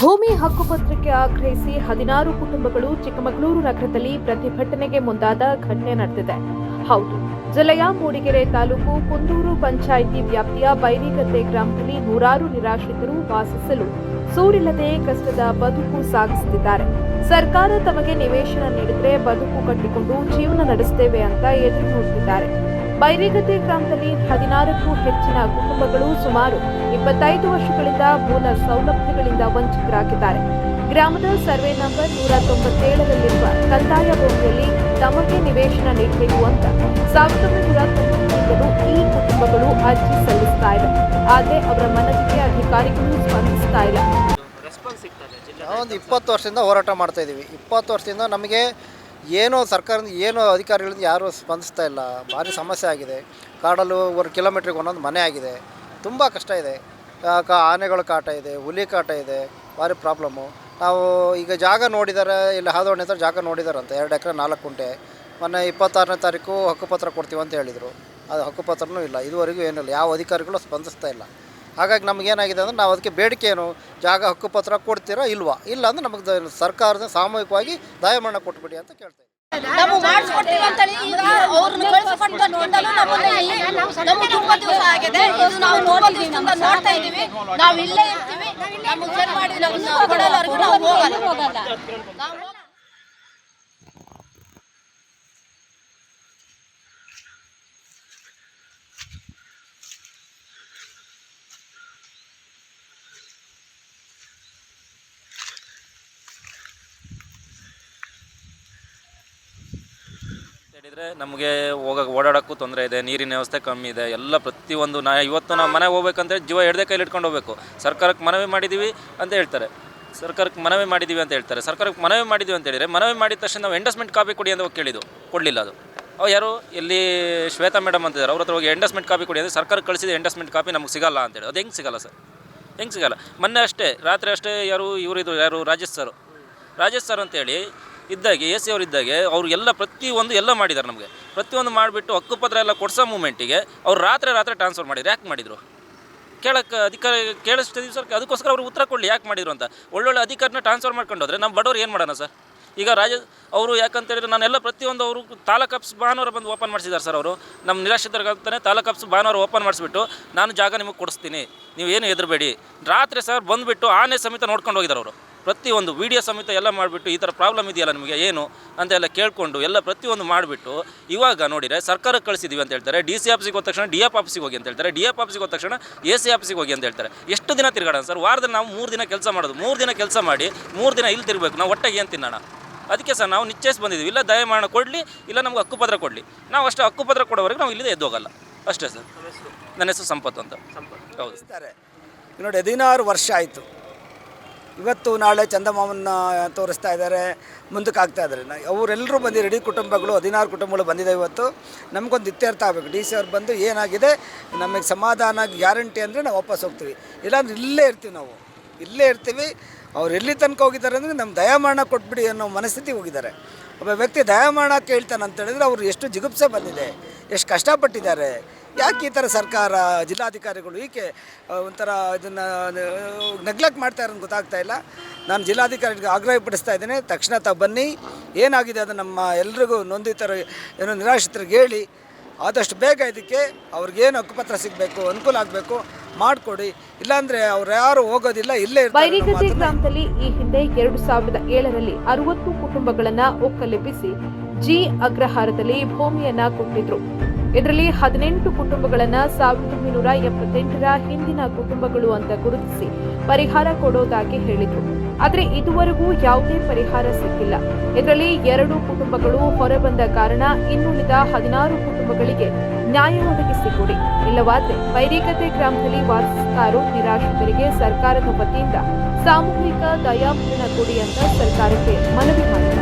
ಭೂಮಿ ಹಕ್ಕುಪತ್ರಕ್ಕೆ ಆಗ್ರಹಿಸಿ ಹದಿನಾರು ಕುಟುಂಬಗಳು ಚಿಕ್ಕಮಗಳೂರು ನಗರದಲ್ಲಿ ಪ್ರತಿಭಟನೆಗೆ ಮುಂದಾದ ಘಟನೆ ನಡೆದಿದೆ. ಹೌದು ಜಿಲ್ಲೆಯ ಮೂಡಿಗೆರೆ ತಾಲೂಕು ಕುಂದೂರು ಪಂಚಾಯಿತಿ ವ್ಯಾಪ್ತಿಯ ಬೈರಿಗದ್ದೆ ಗ್ರಾಮದಲ್ಲಿ ನೂರಾರು ನಿರಾಶ್ರಿತರು ವಾಸಿಸಲು ಸೂರಿಲ್ಲದೆ ಕಷ್ಟದ ಬದುಕು ಸಾಗಿಸುತ್ತಿದ್ದಾರೆ. ಸರ್ಕಾರ ತಮಗೆ ನಿವೇಶನ ನೀಡಿದ್ರೆ ಬದುಕು ಕಟ್ಟಿಕೊಂಡು ಜೀವನ ನಡೆಸುತ್ತೇವೆ ಅಂತ ಎದುರು ನೋಡುತ್ತಿದ್ದಾರೆ ಬೈರಿಗದ್ದೆ ಗ್ರಾಮದಲ್ಲಿ ಹದಿನಾರಕ್ಕೂ ಹೆಚ್ಚಿನ ಕುಟುಂಬಗಳು ಸುಮಾರು ಇಪ್ಪತ್ತೈದು ವರ್ಷಗಳಿಂದ ಮೂಲ ಸೌಲಭ್ಯಗಳಿಂದ ವಂಚಿತರಾಗಿದ್ದಾರೆ. ಗ್ರಾಮದ ಸರ್ವೆ ನಂಬರ್ ನೂರ ತೊಂಬತ್ತೇಳರಲ್ಲಿರುವ ಕಂದಾಯ ಭೂಮಿಯಲ್ಲಿ ತಮಗೆ ನಿವೇಶನ ನೀಡಬೇಕು ಅಂತ ಸಾವಿರದ ಒಂಬೈನೂರ ಈ ಕುಟುಂಬಗಳು ಅರ್ಜಿ ಸಲ್ಲಿಸ್ತಾ ಇವೆ. ಆದರೆ ಅವರ ಮನವಿಗೆ ಅಧಿಕಾರಿಗಳು ಸ್ಪಂದಿಸ್ತಾ ಇಲ್ಲ. ನಾವೊಂದು ಇಪ್ಪತ್ತು ವರ್ಷದಿಂದ ಹೋರಾಟ ಮಾಡ್ತಾ ಇದ್ದೀವಿ. ಇಪ್ಪತ್ತು ವರ್ಷದಿಂದ ನಮಗೆ ಏನೋ ಸರ್ಕಾರದಿಂದ, ಏನೋ ಅಧಿಕಾರಿಗಳಿಂದ ಯಾರೂ ಸ್ಪಂದಿಸ್ತಾ ಇಲ್ಲ. ಭಾರಿ ಸಮಸ್ಯೆ ಆಗಿದೆ. ಕಾಡಲು ಒಂದು ಕಿಲೋಮೀಟ್ರಿಗೆ ಒಂದೊಂದು ಮನೆ ಆಗಿದೆ. ತುಂಬ ಕಷ್ಟ ಇದೆ. ಕಾ, ಆನೆಗಳ ಕಾಟ ಇದೆ, ಹುಲಿ ಕಾಟ ಇದೆ. ಭಾರಿ ಪ್ರಾಬ್ಲಮ್ಮು ನಾವು ಈಗ ಜಾಗ ನೋಡಿದ್ದಾರೆ ಇಲ್ಲಿ ಹಾದೋಣಿ ಹತ್ರ ಜಾಗ ನೋಡಿದಾರಂತೆ. ಎರಡು ಎಕರೆ, ನಾಲ್ಕು ಗುಂಟೆ. ಮೊನ್ನೆ ಇಪ್ಪತ್ತಾರನೇ ತಾರೀಕು ಹಕ್ಕುಪತ್ರ ಕೊಡ್ತೀವಿ ಅಂತ ಹೇಳಿದರು. ಅದು ಹಕ್ಕುಪತ್ರನೂ ಇಲ್ಲ. ಇದುವರೆಗೂ ಏನಿಲ್ಲ. ಯಾವ ಅಧಿಕಾರಿಗಳು ಸ್ಪಂದಿಸ್ತಾ ಇಲ್ಲ. ಹಾಗಾಗಿ ನಮಗೇನಾಗಿದೆ ಅಂದರೆ ನಾವು ಅದಕ್ಕೆ ಬೇಡಿಕೆ ಏನು ಜಾಗ ಹಕ್ಕುಪತ್ರ ಕೊಡ್ತೀರಾ ಇಲ್ವಾ? ಇಲ್ಲ ಅಂದ್ರೆ ನಮಗೆ ಸರ್ಕಾರದ ಸಾಮೂಹಿಕವಾಗಿ ದಯಮರಣ ಕೊಟ್ಬಿಡಿ ಅಂತ ಕೇಳ್ತೇವೆ ನಾವು ನಾವು ನಾವು ಇಲ್ಲೇ ಇರ್ತೀವಿ. ನಾವು ಹೋಗಲ್ಲ. ಹೇಳಿದರೆ ನಮಗೆ ಹೋಗಕ್ಕೆ ಓಡಾಡೋಕ್ಕೂ ತೊಂದರೆ ಇದೆ, ನೀರಿನ ವ್ಯವಸ್ಥೆ ಕಮ್ಮಿ ಇದೆ, ಎಲ್ಲ ಪ್ರತಿಯೊಂದು ನಾ ಇವತ್ತು ನಾವು ಮನೆಗೆ ಹೋಗ್ಬೇಕಂದ್ರೆ ಜೀವ ಎಡದೆ ಕೈಲಿ ಇಟ್ಕೊಂಡು ಹೋಗ್ಬೇಕು. ಸರ್ಕಾರಕ್ಕೆ ಮನವಿ ಮಾಡಿದ್ದೀವಿ ಅಂತ ಹೇಳ್ತಾರೆ. ಸರ್ಕಾರಕ್ಕೆ ಮನವಿ ಮಾಡಿದ್ದೀವಿ ಅಂತ ಹೇಳ್ತಾರೆ. ಸರ್ಕಾರಕ್ಕೆ ಮನವಿ ಮಾಡಿದ್ದೀವಿ ಅಂತ ಹೇಳಿದರೆ ಮನವಿ ಮಾಡಿದ ತಕ್ಷಣ ನಾವು ಎಂಡಸ್ಮೆಂಟ್ ಕಾಪಿ ಕೊಡಿ ಅಂತ ಕೇಳಿದ್ದು ಕೊಡಲಿಲ್ಲ ಅದು. ಅವು ಯಾರು ಇಲ್ಲಿ ಶ್ವೇತಾ ಮೇಡಮ್ ಅಂತಿದ್ದಾರೆ ಅವ್ರ ಹತ್ರ ಹೋಗಿ ಎಂಡಸ್ಮೆಂಟ್ ಕಾಪಿ ಕೊಡಿ ಅಂದರೆ ಸರ್ಕಾರಕ್ಕೆ ಕಳಿಸಿದ ಎಂಡಸ್ಮೆಂಟ್ ಕಾಪಿ ನಮಗೆ ಸಿಗಲ್ಲ ಅಂತೇಳಿ ಅದು ಹೆಂಗೆ ಸಿಗಲ್ಲ ಸರ್? ಹೆಂಗೆ ಸಿಗಲ್ಲ? ಮೊನ್ನೆ ಅಷ್ಟೇ, ರಾತ್ರಿ ಅಷ್ಟೇ ಯಾರು ಇವರಿದ್ರು ಯಾರು ರಾಜೇಶ್ ಸರ್. ರಾಜೇಶ್ ಸರ್ ಅಂತೇಳಿ ಇದ್ದಾಗೆ ಎ ಸಿ ಅವ್ರು ಇದ್ದಾಗೆ, ಅವ್ರು ಎಲ್ಲ ಪ್ರತಿಯೊಂದು ಎಲ್ಲ ಮಾಡಿದ್ದಾರೆ ನಮಗೆ. ಪ್ರತಿಯೊಂದು ಮಾಡಿಬಿಟ್ಟು ಹಕ್ಕುಪತ್ರ ಎಲ್ಲ ಕೊಡ್ಸೋ ಮೂಮೆಂಟಿಗೆ ಅವ್ರು ರಾತ್ರಿ ರಾತ್ರಿ ಟ್ರಾನ್ಸ್ಫರ್ ಮಾಡಿದ್ರು. ಯಾಕೆ ಮಾಡಿದರು? ಕೇಳಕ್ಕೆ ಅಧಿಕಾರಿ, ಕೇಳಿಸ್ತಿದೀವಿ ಸರ್, ಅದಕ್ಕೋಸ್ಕರ ಅವರು ಉತ್ತರ ಕೊಡಲಿ. ಯಾಕೆ ಮಾಡಿದ್ರು ಅಂತ? ಒಳ್ಳೊಳ್ಳೆ ಅಧಿಕಾರನ ಟ್ರಾನ್ಸ್ಫರ್ ಮಾಡ್ಕೊಂಡು ಹೋದರೆ ನಮ್ಮ ಬಡವ್ರು ಏನು ಮಾಡೋಣ ಸರ್? ಈಗ ರಾಜ, ಅವರು ಯಾಕಂತ ಹೇಳಿದ್ರೆ ನಾನೆಲ್ಲ ಪ್ರತಿಯೊಂದು ಅವರು ತಾಲೂಕು ಆಫೀಸ್ ಭಾನುವಾರ ಬಂದು ಓಪನ್ ಮಾಡಿಸಿದ್ದಾರೆ ಸರ್ ಅವರು. ನಮ್ಮ ನಿರಾಶ್ರಿತರಿಗಂತಾನೆ ತಾಲೂಕು ಭಾನುವಾರ ಓಪನ್ ಮಾಡಿಸ್ಬಿಟ್ಟು ನಾನು ಜಾಗ ನಿಮಗೆ ಕೊಡಿಸ್ತೀನಿ. ನೀವು ಏನು ಹೆದರಬೇಡಿ. ರಾತ್ರಿ ಸರ್ ಬಂದುಬಿಟ್ಟು ಆನೆ ಸಮೇತ ನೋಡ್ಕೊಂಡು ಹೋಗಿದ್ದಾರೆ ಅವರು. ಪ್ರತಿಯೊಂದು ವಿಡಿಯೋ ಸಮೇತ ಎಲ್ಲ ಮಾಡಿಬಿಟ್ಟು ಈ ಥರ ಪ್ರಾಬ್ಲಮ್ ಇದೆಯಲ್ಲ ನಿಮಗೆ ಏನು ಅಂತ ಎಲ್ಲ ಕೇಳಿಕೊಂಡು ಎಲ್ಲ ಪ್ರತಿಯೊಂದು ಮಾಡಿಬಿಟ್ಟು ಇವಾಗ ನೋಡಿದರೆ ಸರ್ಕಾರಕ್ಕೆ ಕಳಿಸಿದ್ದೀವಿ ಅಂತ ಹೇಳ್ತಾರೆ. ಡಿ ಸಿ ಆಫೀಸಿಗೆ ಹೋದ ತಕ್ಷಣ ಡಿ ಎಫ್ ಆಫೀಸಿಗೆ ಹೋಗಿ ಅಂತ ಹೇಳ್ತಾರೆ. ಡಿ ಎಫ್ ಆಫೀಸಿಗೆ ಹೋದ ತಕ್ಷಣ ಎ ಸಿ ಆಫೀಸಿಗೆ ಹೋಗಿ ಅಂತ ಹೇಳ್ತಾರೆ. ಎಷ್ಟು ದಿನ ತಿರುಗಾಡೋಣ ಸರ್? ವಾರದಲ್ಲಿ ನಾವು ಮೂರು ದಿನ ಕೆಲಸ ಮಾಡೋದು. ಮೂರು ದಿನ ಕೆಲಸ ಮಾಡಿ ಮೂರು ದಿನ ಇಲ್ಲಿ ತಿರುಗಬೇಕು. ನಾವು ಒಟ್ಟಾಗಿ ಏನು ತಿನ್ನೋಣ? ಅದಕ್ಕೆ ಸರ್ ನಾವು ನಿಶ್ಚಯಿಸಿ ಬಂದಿದ್ದೀವಿ ಇಲ್ಲ ದಯಮಾನ ಕೊಡಲಿ ಇಲ್ಲ ನಮ್ಗೆ ಹಕ್ಕುಪತ್ರ ಕೊಡಲಿ. ನಾವು ಅಷ್ಟೇ ಹಕ್ಕುಪತ್ರ ಕೊಡೋವರೆಗೆ ನಾವು ಇಲ್ಲಿದೆ ಎದ್ದೋಗಲ್ಲ. ಅಷ್ಟೇ ಸರ್. ನನ್ನ ಹೆಸರು ಸಂಪತ್ತು ಅಂತ. ಹೌದು. ನೋಡಿ ಹದಿನಾರು ವರ್ಷ ಆಯಿತು. ಇವತ್ತು ನಾಳೆ ಚಂದಮಾಮನ ತೋರಿಸ್ತಾ ಇದ್ದಾರೆ, ಮುಂದಕ್ಕೆ ಆಗ್ತಾ ಇದ್ದಾರೆ. ಅವರೆಲ್ಲರೂ ಬಂದು ಇಡೀ ಕುಟುಂಬಗಳು, ಹದಿನಾರು ಕುಟುಂಬಗಳು ಬಂದಿದೆ ಇವತ್ತು. ನಮಗೊಂದು ಇತ್ಯರ್ಥ ಆಗಬೇಕು. ಡಿ ಸಿ ಅವ್ರು ಬಂದು ಏನಾಗಿದೆ, ನಮಗೆ ಸಮಾಧಾನ, ಗ್ಯಾರಂಟಿ ಅಂದರೆ ನಾವು ವಾಪಸ್ ಹೋಗ್ತೀವಿ. ಇಲ್ಲಾಂದ್ರೆ ಇಲ್ಲೇ ಇರ್ತೀವಿ ನಾವು. ಇಲ್ಲೇ ಇರ್ತೀವಿ. ಅವ್ರು ಎಲ್ಲಿ ತನಕ ಹೋಗಿದ್ದಾರೆ ಅಂದರೆ ನಮ್ಮ ದಯಾಮರಣ ಕೊಟ್ಬಿಡಿ ಅನ್ನೋ ಮನಸ್ಥಿತಿ ಹೋಗಿದ್ದಾರೆ. ಒಬ್ಬ ವ್ಯಕ್ತಿ ದಯಾಮರಣ ಕೇಳ್ತಾನೆ ಅಂತ ಹೇಳಿದ್ರೆ ಅವ್ರು ಎಷ್ಟು ಜಿಗುಪ್ಸೆ ಬಂದಿದೆ, ಎಷ್ಟು ಕಷ್ಟಪಟ್ಟಿದ್ದಾರೆ. ಯಾಕೆ ಈ ಥರ ಸರ್ಕಾರ ಜಿಲ್ಲಾಧಿಕಾರಿಗಳು ಈಕೆ ಒಂಥರ ಇದನ್ನು ನೆಗ್ಲೆಕ್ಟ್ ಮಾಡ್ತಾ ಇರೋದು ಗೊತ್ತಾಗ್ತಾ ಇಲ್ಲ. ನಾನು ಜಿಲ್ಲಾಧಿಕಾರಿಗೆ ಆಗ್ರಹಪಡಿಸ್ತಾ ಇದ್ದೇನೆ. ತಕ್ಷಣ ತಾವು ಬನ್ನಿ. ಏನಾಗಿದೆ ಅದು ನಮ್ಮ ಎಲ್ರಿಗೂ ನೊಂದಿತರ ಏನೋ ನಿರಾಶ್ರಿತರಿಗೆ ಹೇಳಿ ಆದಷ್ಟು ಬೇಗ ಇದಕ್ಕೆ ಅವ್ರಿಗೇನು ಹಕ್ಕುಪತ್ರ ಸಿಗಬೇಕು ಅನುಕೂಲ ಆಗಬೇಕು ಮಾಡಿಕೊಡಿ. ಇಲ್ಲಾಂದರೆ ಅವ್ರು ಯಾರು ಹೋಗೋದಿಲ್ಲ ಇಲ್ಲೇ ಇರ್ತಾರೆ ಬೈರಿಗದ್ದೆ ಗ್ರಾಮದಲ್ಲಿ ಈ ಹಿಂದೆ ಎರಡು ಸಾವಿರದ ಏಳರಲ್ಲಿ ಅರವತ್ತು ಕುಟುಂಬಗಳನ್ನ ಒಕ್ಕಲೆಬ್ಬಿಸಿ ಜಿ ಅಗ್ರಹಾರದಲ್ಲಿ ಭೂಮಿಯನ್ನ ಕೊಟ್ಟಿದ್ರು. ಇದರಲ್ಲಿ ಹದಿನೆಂಟು ಕುಟುಂಬಗಳನ್ನ ಸಾವಿರದ ಒಂಬೈನೂರ ಎಪ್ಪತ್ತೆಂಟರ ಹಿಂದಿನ ಕುಟುಂಬಗಳು ಅಂತ ಗುರುತಿಸಿ ಪರಿಹಾರ ಕೊಡೋದಾಗಿ ಹೇಳಿದ್ರು. ಆದರೆ ಇದುವರೆಗೂ ಯಾವುದೇ ಪರಿಹಾರ ಸಿಕ್ಕಿಲ್ಲ. ಇದರಲ್ಲಿ ಎರಡು ಕುಟುಂಬಗಳು ಹೊರಬಂದ ಕಾರಣ ಇನ್ನುಳಿದ ಹದಿನಾರು ಕುಟುಂಬಗಳಿಗೆ ನ್ಯಾಯ ಒದಗಿಸಿಕೊಡಿ ಇಲ್ಲವಾದ್ರೆ ವೈರಿಕತೆ ಗ್ರಾಮದಲ್ಲಿ ವಾಸಿಸುತ್ತಾರೋ ನಿರಾಶ್ರಿತರಿಗೆ ಸರ್ಕಾರದ ವತಿಯಿಂದ ಸಾಮೂಹಿಕ ದಯಾಮರಣ ಕೊಡಿ ಅಂತ ಸರ್ಕಾರಕ್ಕೆ ಮನವಿ ಮಾಡಿದ್ದಾರೆ